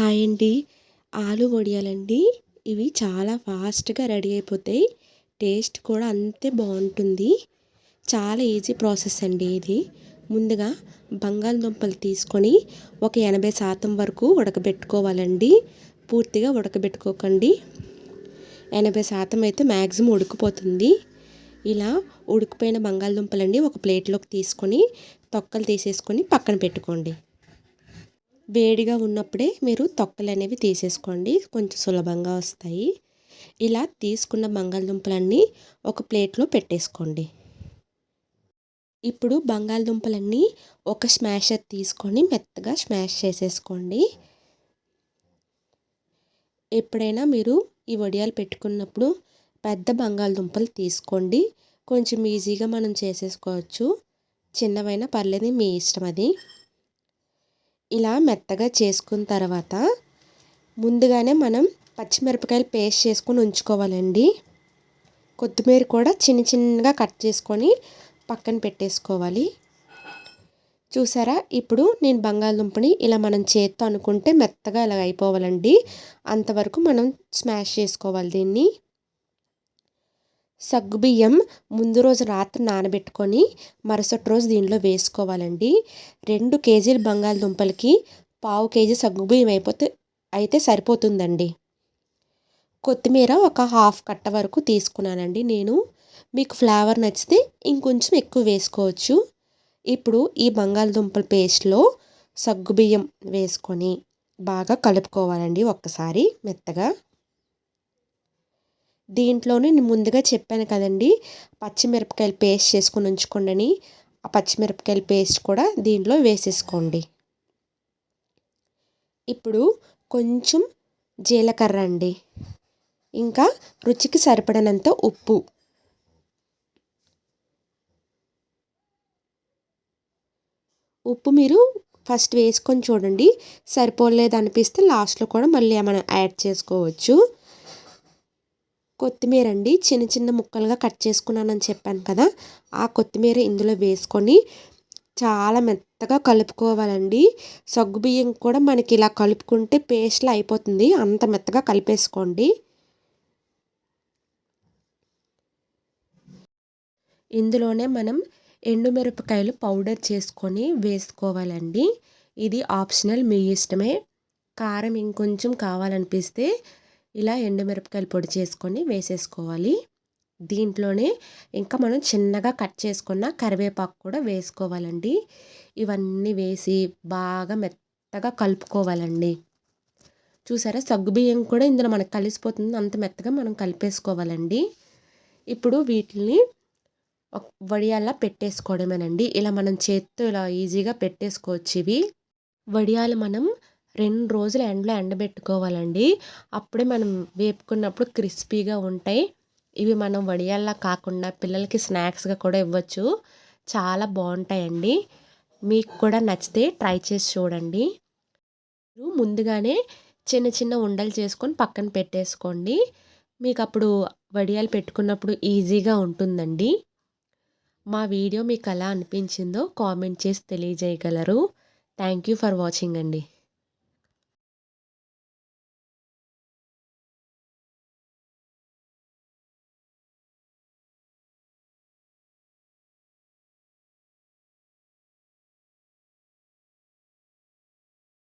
Hi అండి. ఆలు వడియాలండి. ఇవి చాలా ఫాస్ట్గా రెడీ అయిపోతాయి. టేస్ట్ కూడా అంతే బాగుంటుంది. చాలా ఈజీ ప్రాసెస్ అండి ఇది. ముందుగా బంగాళదుంపలు తీసుకొని ఒక ఎనభై శాతం వరకు ఉడకబెట్టుకోవాలండి. పూర్తిగా ఉడకబెట్టుకోకండి. ఎనభై శాతం అయితే మ్యాక్సిమం ఉడికిపోతుంది. ఇలా ఉడికిపోయిన బంగాళదుంపలండి ఒక ప్లేట్లోకి తీసుకొని తొక్కలు తీసేసుకొని పక్కన పెట్టుకోండి. వేడిగా ఉన్నప్పుడే మీరు తొక్కలు అనేవి తీసేసుకోండి. కొంచెం సులభంగా వస్తాయి. ఇలా తీసుకున్న బంగాళదుంపలన్నీ ఒక ప్లేట్లో పెట్టేసుకోండి. ఇప్పుడు బంగాళదుంపలన్నీ ఒక స్మాషర్ తీసుకొని మెత్తగా స్మాష్ చేసేసుకోండి. ఎప్పుడైనా మీరు ఈ వడియాలు పెట్టుకున్నప్పుడు పెద్ద బంగాళదుంపలు తీసుకోండి. కొంచెం ఈజీగా మనం చేసేసుకోవచ్చు. చిన్నవైనా పర్లేదు మీ ఇష్టం అది. ఇలా మెత్తగా చేసుకున్న తర్వాత ముందుగానే మనం పచ్చిమిరపకాయలు పేస్ట్ చేసుకొని ఉంచుకోవాలండి. కొత్తిమీర కూడా చిన్న చిన్నగా కట్ చేసుకొని పక్కన పెట్టేసుకోవాలి. చూసారా? ఇప్పుడు నేను బంగాళదుంపని ఇలా మనం చేత్తో అనుకుంటే మెత్తగా ఇలా అయిపోవాలండి. అంతవరకు మనం స్మాష్ చేసుకోవాలి దీన్ని. సగ్గుబియ్యం ముందు రోజు రాత్రి నానబెట్టుకొని మరుసటి రోజు దీనిలో వేసుకోవాలండి. రెండు కేజీల బంగాళదుంపలకి పావు కేజీ సగ్గుబియ్యం అయిపోతే అయితే సరిపోతుందండి. కొత్తిమీర ఒక హాఫ్ కట్ట వరకు తీసుకున్నానండి నేను. మీకు ఫ్లేవర్ నచ్చితే ఇంకొంచెం ఎక్కువ వేసుకోవచ్చు. ఇప్పుడు ఈ బంగాళదుంపల పేస్ట్లో సగ్గుబియ్యం వేసుకొని బాగా కలుపుకోవాలండి ఒక్కసారి మెత్తగా. దీంట్లోనే నేను ముందుగా చెప్పాను కదండి పచ్చిమిరపకాయలు పేస్ట్ చేసుకుని ఉంచుకోండి ఆ పచ్చిమిరపకాయల పేస్ట్ కూడా దీంట్లో వేసేసుకోండి. ఇప్పుడు కొంచెం జీలకర్ర అండి. ఇంకా రుచికి సరిపడినంత ఉప్పు. ఉప్పు మీరు ఫస్ట్ వేసుకొని చూడండి. సరిపోలేదు అనిపిస్తే లాస్ట్లో కూడా మళ్ళీ ఏమైనా యాడ్ చేసుకోవచ్చు. కొత్తిమీర అండి చిన్న చిన్న ముక్కలుగా కట్ చేసుకున్నానని చెప్పాను కదా ఆ కొత్తిమీర ఇందులో వేసుకొని చాలా మెత్తగా కలుపుకోవాలండి. సగ్గుబియ్యం కూడా మనకి ఇలా కలుపుకుంటే పేస్ట్లో అయిపోతుంది. అంత మెత్తగా కలిపేసుకోండి. ఇందులోనే మనం ఎండుమిరపకాయలు పౌడర్ చేసుకొని వేసుకోవాలండి. ఇది ఆప్షనల్ మీ ఇష్టమే. కారం ఇంకొంచెం కావాలనిపిస్తే ఇలా ఎండుమిరపకాయలు పొడి చేసుకొని వేసేసుకోవాలి. దీంట్లోనే ఇంకా మనం చిన్నగా కట్ చేసుకున్న కరివేపాకు కూడా వేసుకోవాలండి. ఇవన్నీ వేసి బాగా మెత్తగా కలుపుకోవాలండి. చూసారా? సగ్గుబియ్యం కూడా ఇందులో మనకు కలిసిపోతుంది. అంత మెత్తగా మనం కలిపేసుకోవాలండి. ఇప్పుడు వీటిని వడియాల్లా పెట్టేసుకోవడమేనండి. ఇలా మనం చేత్తో ఇలా ఈజీగా పెట్టేసుకోవచ్చు ఇవి. వడియాలు మనం రెండు రోజులు ఎండలో ఎండబెట్టుకోవాలండి. అప్పుడే మనం వేపుకున్నప్పుడు క్రిస్పీగా ఉంటాయి. ఇవి మనం వడియాల్లా కాకుండా పిల్లలకి స్నాక్స్గా కూడా ఇవ్వచ్చు. చాలా బాగుంటాయండి. మీకు కూడా నచ్చితే ట్రై చేసి చూడండి. ముందుగానే చిన్న చిన్న ఉండలు చేసుకొని పక్కన పెట్టేసుకోండి. మీకు అప్పుడు వడియాలు పెట్టుకున్నప్పుడు ఈజీగా ఉంటుందండి. మా వీడియో మీకు ఎలా అనిపించిందో కామెంట్ చేసి తెలియజేయగలరు. థ్యాంక్ యూ ఫర్ వాచింగ్ అండి.